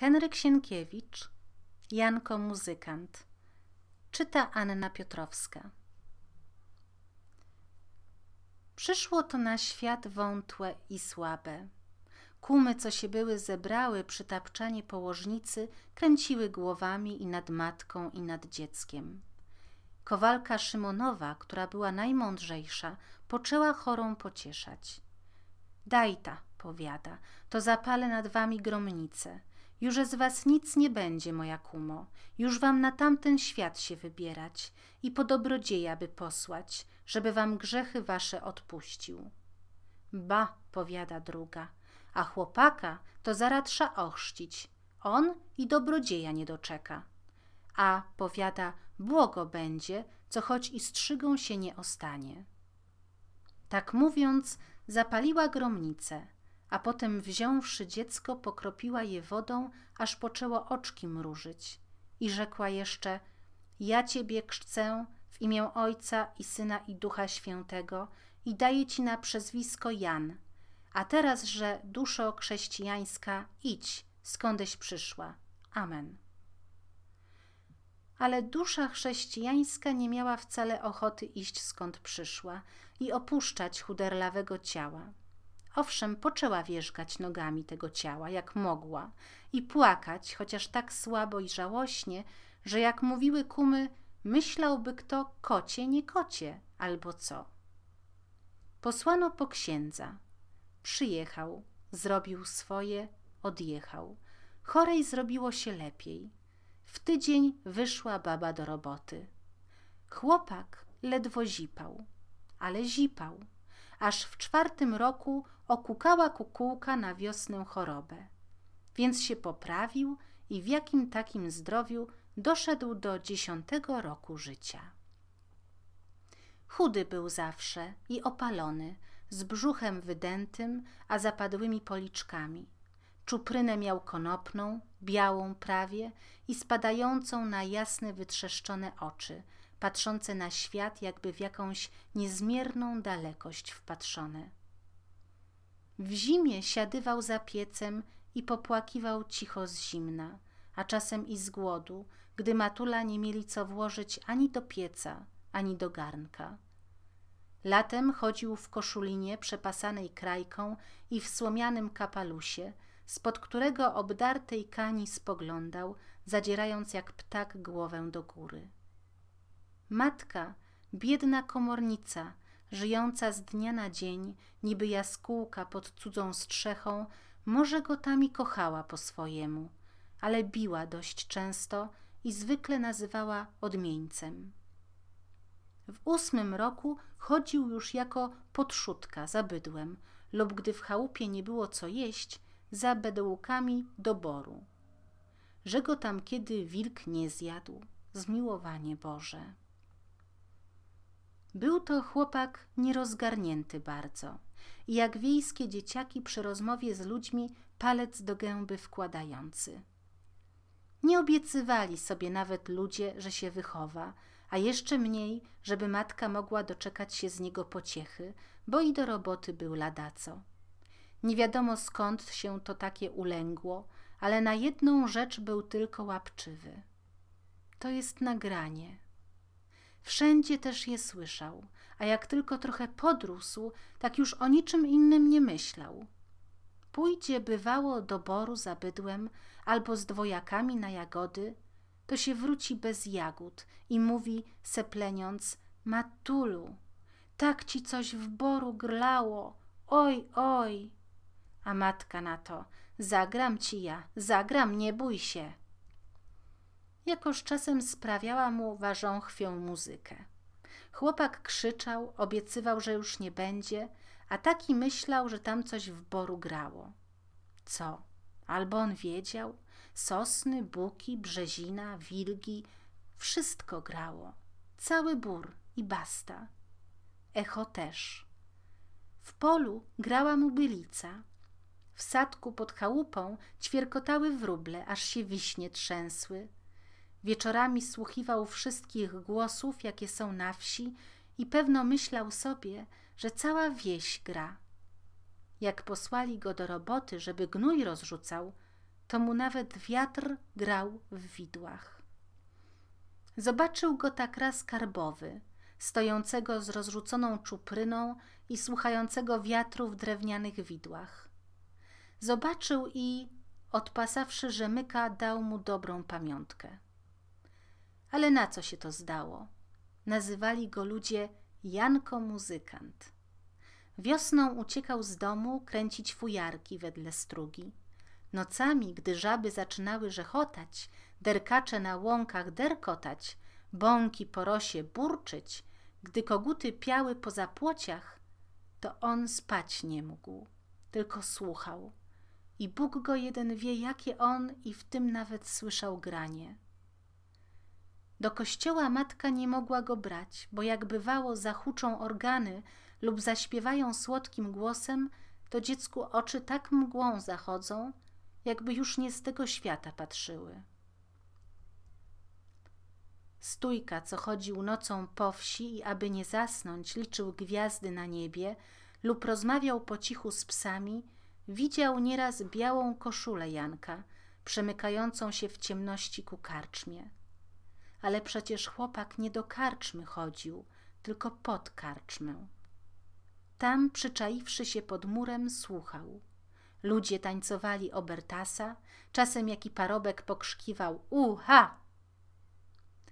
Henryk Sienkiewicz, Janko Muzykant. Czyta Anna Piotrowska. Przyszło to na świat wątłe i słabe. Kumy, co się były zebrały przy tapczanie położnicy, kręciły głowami i nad matką, i nad dzieckiem. Kowalka Szymonowa, która była najmądrzejsza, poczęła chorą pocieszać. Daj ta, powiada, to zapalę nad wami gromnicę. Już z was nic nie będzie, moja kumo. Już wam na tamten świat się wybierać i po dobrodzieja by posłać, żeby wam grzechy wasze odpuścił. Ba, powiada druga, a chłopaka to zaratrza ochrzcić. On i dobrodzieja nie doczeka. A, powiada, błogo będzie, co choć i strzygą się nie ostanie. Tak mówiąc, zapaliła gromnicę, a potem wziąwszy dziecko, pokropiła je wodą, aż poczęło oczki mrużyć i rzekła jeszcze Ja Ciebie krzcę w imię Ojca i Syna i Ducha Świętego i daję Ci na przezwisko Jan, a teraz, że duszo chrześcijańska, idź, skądeś przyszła. Amen. Ale dusza chrześcijańska nie miała wcale ochoty iść skąd przyszła i opuszczać chuderlawego ciała. Owszem, poczęła wierzgać nogami tego ciała, jak mogła, i płakać, chociaż tak słabo i żałośnie, że jak mówiły kumy, myślałby kto kocie, nie kocie, albo co. Posłano po księdza. Przyjechał, zrobił swoje, odjechał. Chorej zrobiło się lepiej. W tydzień wyszła baba do roboty. Chłopak ledwo zipał, ale zipał, aż w czwartym roku okukała kukułka na wiosnę chorobę. Więc się poprawił i w jakim takim zdrowiu doszedł do dziesiątego roku życia. Chudy był zawsze i opalony, z brzuchem wydętym, a zapadłymi policzkami. Czuprynę miał konopną, białą prawie i spadającą na jasne, wytrzeszczone oczy, patrzące na świat jakby w jakąś niezmierną dalekość wpatrzone. W zimie siadywał za piecem i popłakiwał cicho z zimna, a czasem i z głodu, gdy matula nie mieli co włożyć ani do pieca, ani do garnka. Latem chodził w koszulinie przepasanej krajką i w słomianym kapalusie, spod którego obdartej kani spoglądał, zadzierając jak ptak głowę do góry. Matka, biedna komornica, żyjąca z dnia na dzień, niby jaskółka pod cudzą strzechą, może go tam i kochała po swojemu, ale biła dość często i zwykle nazywała odmieńcem. W ósmym roku chodził już jako podszutka za bydłem lub gdy w chałupie nie było co jeść, za bedołkami do boru. Że go tam kiedy wilk nie zjadł, zmiłowanie Boże. Był to chłopak nierozgarnięty bardzo i jak wiejskie dzieciaki przy rozmowie z ludźmi palec do gęby wkładający. Nie obiecywali sobie nawet ludzie, że się wychowa, a jeszcze mniej, żeby matka mogła doczekać się z niego pociechy, bo i do roboty był ladaco. Nie wiadomo skąd się to takie ulęgło, ale na jedną rzecz był tylko łapczywy. To jest nagranie. Wszędzie też je słyszał, a jak tylko trochę podrósł, tak już o niczym innym nie myślał. Pójdzie bywało do boru za bydłem albo z dwojakami na jagody, to się wróci bez jagód i mówi, sepleniąc, Matulu, tak ci coś w boru grlało, oj, oj. A matka na to, zagram ci ja, zagram, nie bój się. Jakoż czasem sprawiała mu ważąchwią muzykę. Chłopak krzyczał, obiecywał, że już nie będzie, a taki myślał, że tam coś w boru grało. Co? Albo on wiedział? Sosny, buki, brzezina, wilgi, wszystko grało. Cały bór i basta. Echo też. W polu grała mu bylica. W sadku pod chałupą ćwierkotały wróble, aż się wiśnie trzęsły. Wieczorami słuchiwał wszystkich głosów, jakie są na wsi i pewno myślał sobie, że cała wieś gra. Jak posłali go do roboty, żeby gnój rozrzucał, to mu nawet wiatr grał w widłach. Zobaczył go tak raz karbowy, stojącego z rozrzuconą czupryną i słuchającego wiatru w drewnianych widłach. Zobaczył i, odpasawszy rzemyka, dał mu dobrą pamiątkę. Ale na co się to zdało? Nazywali go ludzie Janko Muzykant. Wiosną uciekał z domu kręcić fujarki wedle strugi. Nocami, gdy żaby zaczynały rzechotać, derkacze na łąkach derkotać, bąki po rosie burczyć, gdy koguty piały po zapłociach, to on spać nie mógł, tylko słuchał. I Bóg go jeden wie, jakie on i w tym nawet słyszał granie. Do kościoła matka nie mogła go brać, bo jak bywało zahuczą organy lub zaśpiewają słodkim głosem, to dziecku oczy tak mgłą zachodzą, jakby już nie z tego świata patrzyły. Stójka, co chodził nocą po wsi i aby nie zasnąć, liczył gwiazdy na niebie lub rozmawiał po cichu z psami, widział nieraz białą koszulę Janka, przemykającą się w ciemności ku karczmie. Ale przecież chłopak nie do karczmy chodził, tylko pod karczmę. Tam, przyczaiwszy się pod murem, słuchał. Ludzie tańcowali obertasa, czasem jaki parobek pokrzykiwał uha!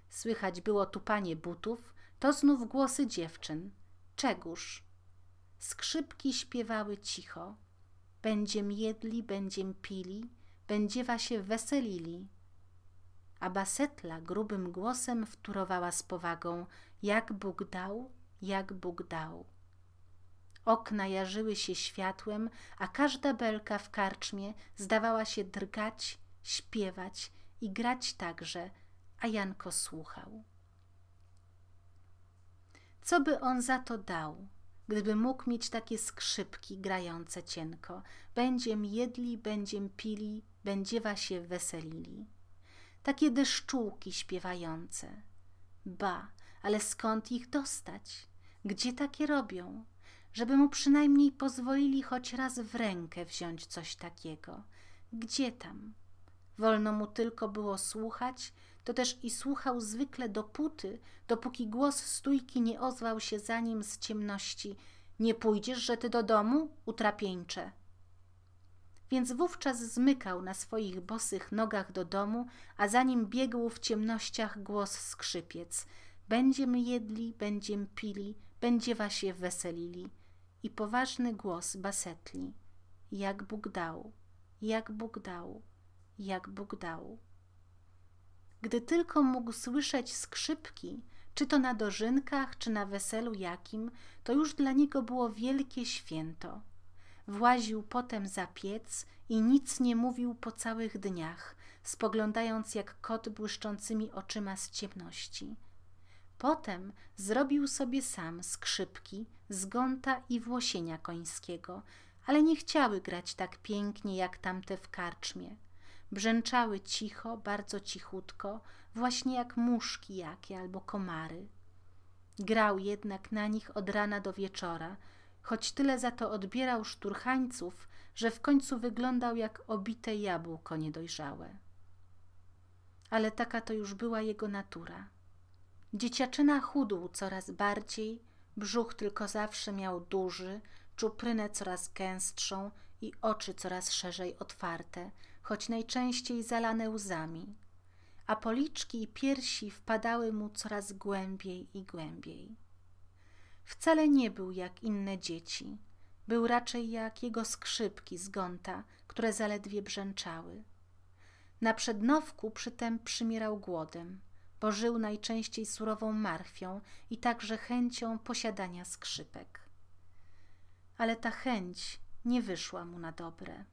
Słychać było tupanie butów, to znów głosy dziewczyn. Czegóż? Skrzypki śpiewały cicho. Będziem jedli, będziem pili, będziewa się weselili. A basetla grubym głosem wtórowała z powagą, jak Bóg dał, jak Bóg dał. Okna jarzyły się światłem, a każda belka w karczmie zdawała się drgać, śpiewać i grać także, a Janko słuchał. Co by on za to dał, gdyby mógł mieć takie skrzypki grające cienko? Będziem jedli, będziem pili, będziewa się weselili. Takie deszczułki śpiewające. Ba, ale skąd ich dostać? Gdzie takie robią? Żeby mu przynajmniej pozwolili choć raz w rękę wziąć coś takiego. Gdzie tam? Wolno mu tylko było słuchać, to też i słuchał zwykle dopóty, dopóki głos stójki nie ozwał się za nim z ciemności. Nie pójdziesz, że ty do domu, utrapieńcze. Więc wówczas zmykał na swoich bosych nogach do domu, a za nim biegł w ciemnościach głos skrzypiec. Będziem jedli, będziem pili, będziewa się weselili. I poważny głos basetli. Jak Bóg dał, jak Bóg dał, jak Bóg dał. Gdy tylko mógł słyszeć skrzypki, czy to na dożynkach, czy na weselu jakim, to już dla niego było wielkie święto. Właził potem za piec i nic nie mówił po całych dniach, spoglądając jak kot błyszczącymi oczyma z ciemności. Potem zrobił sobie sam skrzypki z gąta i włosienia końskiego, ale nie chciały grać tak pięknie jak tamte w karczmie. Brzęczały cicho, bardzo cichutko, właśnie jak muszki jakie albo komary. Grał jednak na nich od rana do wieczora, choć tyle za to odbierał szturchańców, że w końcu wyglądał jak obite jabłko niedojrzałe. Ale taka to już była jego natura. Dzieciaczyna chudł coraz bardziej, brzuch tylko zawsze miał duży, czuprynę coraz gęstszą i oczy coraz szerzej otwarte, choć najczęściej zalane łzami, a policzki i piersi wpadały mu coraz głębiej i głębiej. Wcale nie był jak inne dzieci, był raczej jak jego skrzypki z gonta, które zaledwie brzęczały. Na przednowku przytem przymierał głodem, bo żył najczęściej surową marchwią i także chęcią posiadania skrzypek. Ale ta chęć nie wyszła mu na dobre.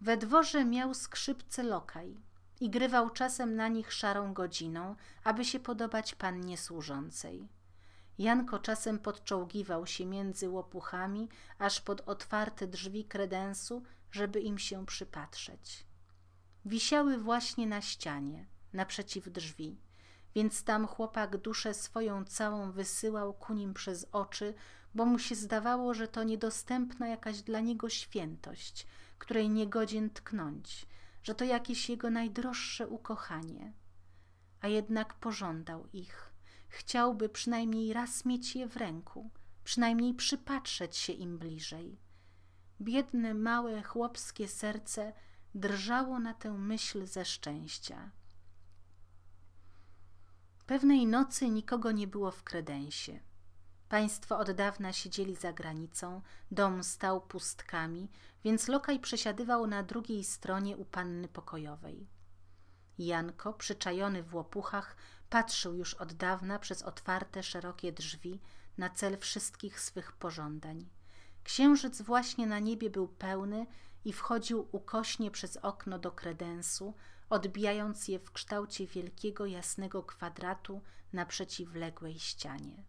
We dworze miał skrzypce lokaj i grywał czasem na nich szarą godziną, aby się podobać pannie służącej. Janko czasem podczołgiwał się między łopuchami, aż pod otwarte drzwi kredensu, żeby im się przypatrzeć. Wisiały właśnie na ścianie, naprzeciw drzwi, więc tam chłopak duszę swoją całą wysyłał ku nim przez oczy, bo mu się zdawało, że to niedostępna jakaś dla niego świętość – której nie godzien tknąć, że to jakieś jego najdroższe ukochanie. A jednak pożądał ich. Chciałby przynajmniej raz mieć je w ręku, przynajmniej przypatrzeć się im bliżej. Biedne, małe, chłopskie serce drżało na tę myśl ze szczęścia. Pewnej nocy nikogo nie było w kredensie. Państwo od dawna siedzieli za granicą, dom stał pustkami, więc lokaj przesiadywał na drugiej stronie u panny pokojowej. Janko, przyczajony w łopuchach, patrzył już od dawna przez otwarte, szerokie drzwi na cel wszystkich swych pożądań. Księżyc właśnie na niebie był pełny i wchodził ukośnie przez okno do kredensu, odbijając je w kształcie wielkiego, jasnego kwadratu na przeciwległej ścianie.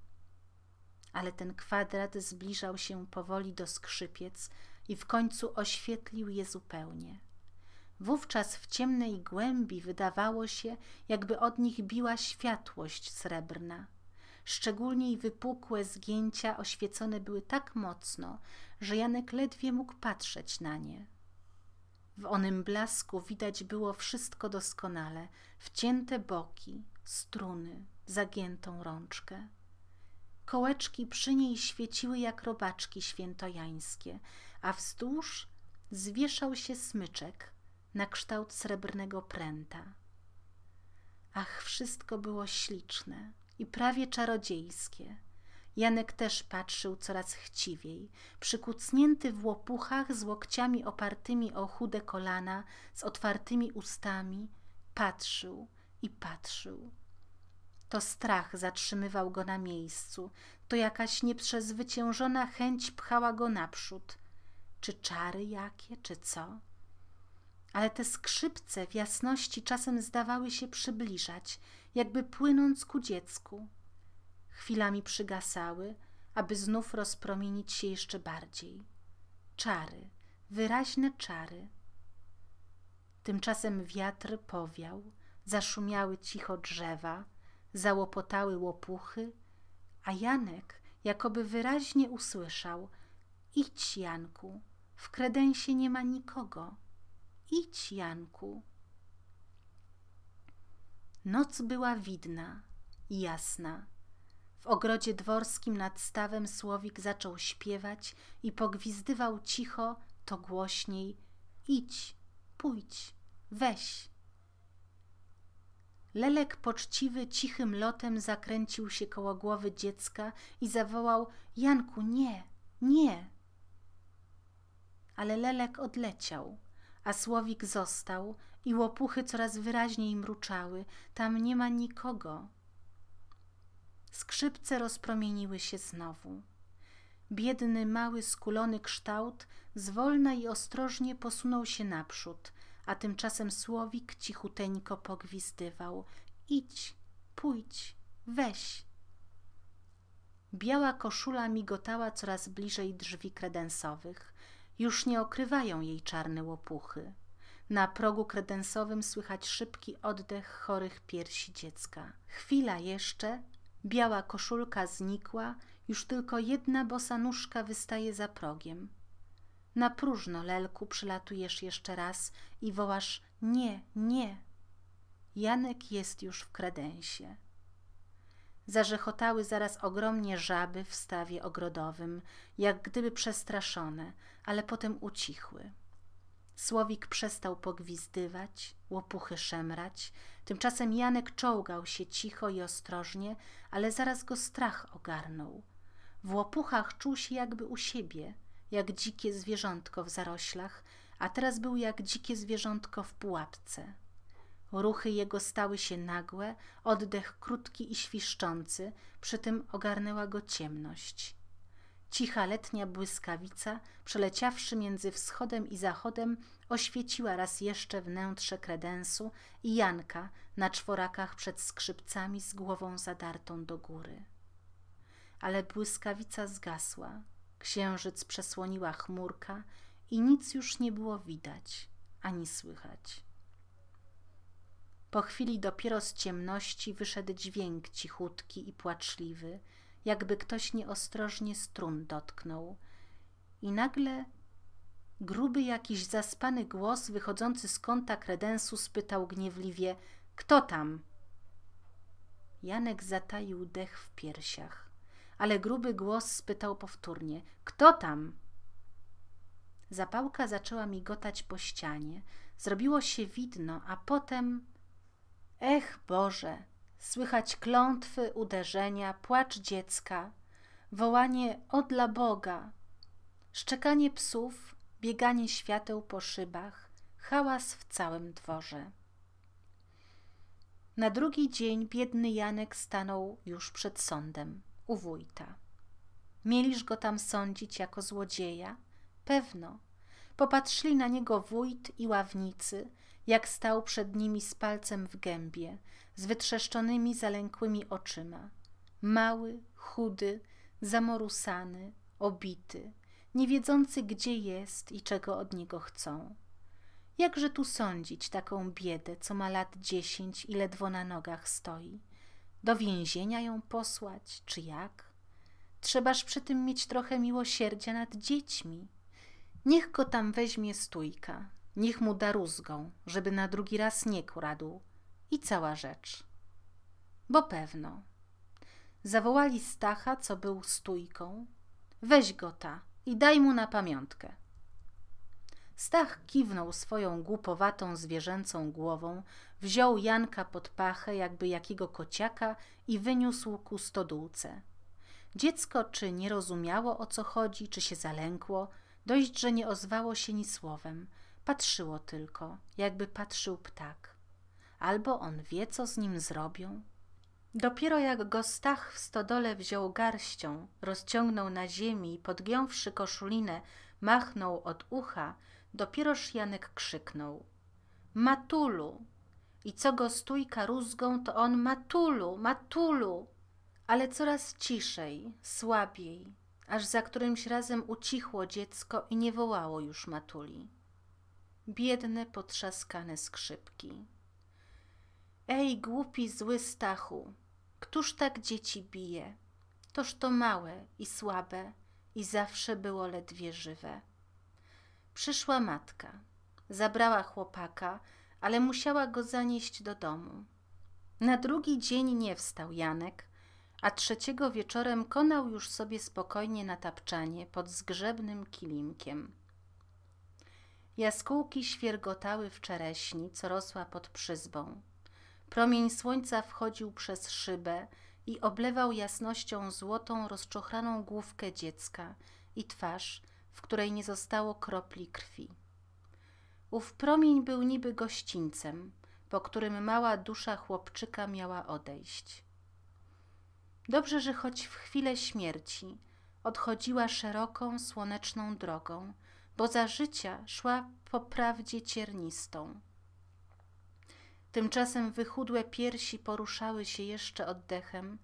Ale ten kwadrat zbliżał się powoli do skrzypiec i w końcu oświetlił je zupełnie. Wówczas w ciemnej głębi wydawało się, jakby od nich biła światłość srebrna. Szczególnie wypukłe zgięcia oświecone były tak mocno, że Janek ledwie mógł patrzeć na nie. W onym blasku widać było wszystko doskonale, wcięte boki, struny, zagiętą rączkę. Kołeczki przy niej świeciły jak robaczki świętojańskie, a wzdłuż zwieszał się smyczek na kształt srebrnego pręta. Ach, wszystko było śliczne i prawie czarodziejskie. Janek też patrzył coraz chciwiej, przykucnięty w łopuchach z łokciami opartymi o chude kolana, z otwartymi ustami, patrzył i patrzył. To strach zatrzymywał go na miejscu, to jakaś nieprzezwyciężona chęć pchała go naprzód. Czy czary jakie, czy co? Ale te skrzypce w jasności czasem zdawały się przybliżać, jakby płynąc ku dziecku chwilami przygasały, aby znów rozpromienić się jeszcze bardziej. Czary, wyraźne czary. Tymczasem wiatr powiał, zaszumiały cicho drzewa, załopotały łopuchy, a Janek jakoby wyraźnie usłyszał Idź, Janku, w kredensie nie ma nikogo. Idź, Janku. Noc była widna jasna. W ogrodzie dworskim nad stawem słowik zaczął śpiewać i pogwizdywał cicho, to głośniej Idź, pójdź, weź. Lelek poczciwy cichym lotem zakręcił się koło głowy dziecka i zawołał Janku, nie, nie. Ale Lelek odleciał, a Słowik został i łopuchy coraz wyraźniej mruczały. Tam nie ma nikogo. Skrzypce rozpromieniły się znowu. Biedny, mały, skulony kształt zwolna i ostrożnie posunął się naprzód, a tymczasem słowik cichuteńko pogwizdywał. Idź, pójdź, weź. Biała koszula migotała coraz bliżej drzwi kredensowych. Już nie okrywają jej czarne łopuchy. Na progu kredensowym słychać szybki oddech chorych piersi dziecka. Chwila jeszcze Biała koszulka znikła, już tylko jedna bosa nóżka wystaje za progiem. Na próżno, Lelku, przylatujesz jeszcze raz i wołasz nie, nie. Janek jest już w kredensie. Zarzechotały zaraz ogromnie żaby w stawie ogrodowym, jak gdyby przestraszone, ale potem ucichły. Słowik przestał pogwizdywać, łopuchy szemrać. Tymczasem Janek czołgał się cicho i ostrożnie, ale zaraz go strach ogarnął. W łopuchach czuł się jakby u siebie, jak dzikie zwierzątko w zaroślach, a teraz był jak dzikie zwierzątko w pułapce. Ruchy jego stały się nagłe, oddech krótki i świszczący, przy tym ogarnęła go ciemność. Cicha letnia błyskawica, przeleciawszy między wschodem i zachodem, oświeciła raz jeszcze wnętrze kredensu i Janka na czworakach przed skrzypcami z głową zadartą do góry. Ale błyskawica zgasła, księżyc przesłoniła chmurka i nic już nie było widać ani słychać. Po chwili dopiero z ciemności wyszedł dźwięk cichutki i płaczliwy, jakby ktoś nieostrożnie strun dotknął. I nagle gruby jakiś zaspany głos wychodzący z kąta kredensu spytał gniewliwie – kto tam? Janek zataił dech w piersiach, ale gruby głos spytał powtórnie – kto tam? Zapałka zaczęła migotać po ścianie, zrobiło się widno, a potem – ech Boże! Słychać klątwy, uderzenia, płacz dziecka, wołanie o dla Boga, szczekanie psów, bieganie świateł po szybach, hałas w całym dworze. Na drugi dzień biedny Janek stanął już przed sądem u wójta. Mieliż go tam sądzić jako złodzieja? Pewno. Popatrzyli na niego wójt i ławnicy, jak stał przed nimi z palcem w gębie, z wytrzeszczonymi, zalękłymi oczyma. Mały, chudy, zamorusany, obity, nie wiedzący, gdzie jest i czego od niego chcą. Jakże tu sądzić taką biedę, co ma lat dziesięć i ledwo na nogach stoi? Do więzienia ją posłać, czy jak? Trzebaż przy tym mieć trochę miłosierdzia nad dziećmi. Niech go tam weźmie stójka, niech mu da rózgą, żeby na drugi raz nie kradł. I cała rzecz. Bo pewno. Zawołali Stacha, co był stójką. Weź go ta i daj mu na pamiątkę. Stach kiwnął swoją głupowatą, zwierzęcą głową, wziął Janka pod pachę, jakby jakiego kociaka i wyniósł ku stodółce. Dziecko czy nie rozumiało, o co chodzi, czy się zalękło, dość, że nie ozwało się ni słowem. Patrzyło tylko, jakby patrzył ptak. Albo on wie, co z nim zrobią? Dopiero jak go Stach w stodole wziął garścią, rozciągnął na ziemi i podgiąwszy koszulinę, machnął od ucha, dopieroż Janek krzyknął. Matulu! I co go stójka rózgą, to on Matulu, Matulu! Ale coraz ciszej, słabiej, aż za którymś razem ucichło dziecko i nie wołało już Matuli. Biedne, potrzaskane skrzypki. Ej, głupi, zły Stachu, któż tak dzieci bije? Toż to małe i słabe i zawsze było ledwie żywe. Przyszła matka, zabrała chłopaka, ale musiała go zanieść do domu. Na drugi dzień nie wstał Janek, a trzeciego wieczorem konał już sobie spokojnie na tapczanie pod zgrzebnym kilimkiem. Jaskółki świergotały w czereśni, co rosła pod przyzbą. Promień słońca wchodził przez szybę i oblewał jasnością złotą, rozczochraną główkę dziecka i twarz, w której nie zostało kropli krwi. Ów promień był niby gościńcem, po którym mała dusza chłopczyka miała odejść. Dobrze, że choć w chwilę śmierci odchodziła szeroką, słoneczną drogą, bo za życia szła po prawdzie ciernistą. Tymczasem wychudłe piersi poruszały się jeszcze oddechem,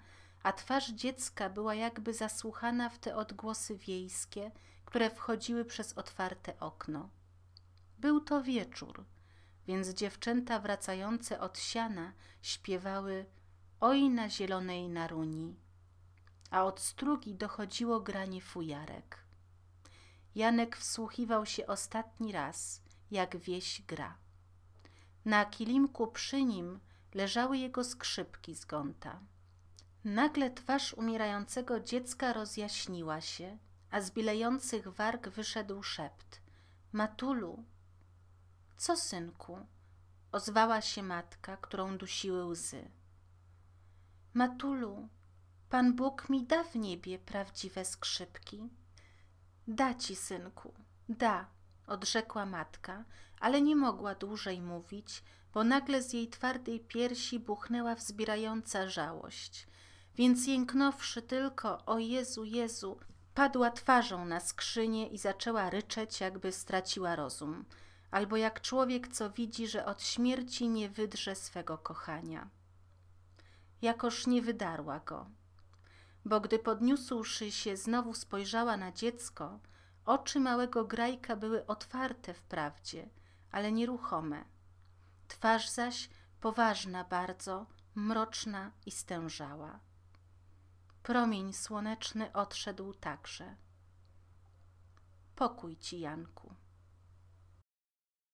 a twarz dziecka była jakby zasłuchana w te odgłosy wiejskie, które wchodziły przez otwarte okno. Był to wieczór, więc dziewczęta wracające od siana śpiewały Oj na zielonej naruni, a od strugi dochodziło granie fujarek. Janek wsłuchiwał się ostatni raz, jak wieś gra. Na kilimku przy nim leżały jego skrzypki z gonta. Nagle twarz umierającego dziecka rozjaśniła się, a z bilejących warg wyszedł szept. Matulu! Co, synku? Ozwała się matka, którą dusiły łzy. Matulu, Pan Bóg mi da w niebie prawdziwe skrzypki. Da ci, synku, da, odrzekła matka, ale nie mogła dłużej mówić, bo nagle z jej twardej piersi buchnęła wzbierająca żałość. Więc jęknąwszy tylko o Jezu, Jezu, padła twarzą na skrzynię i zaczęła ryczeć, jakby straciła rozum, albo jak człowiek, co widzi, że od śmierci nie wydrze swego kochania. Jakoż nie wydarła go, bo gdy podniósłszy się znowu spojrzała na dziecko, oczy małego grajka były otwarte wprawdzie, ale nieruchome. Twarz zaś poważna bardzo, mroczna i stężała. Promień słoneczny odszedł także. Pokój ci, Janku.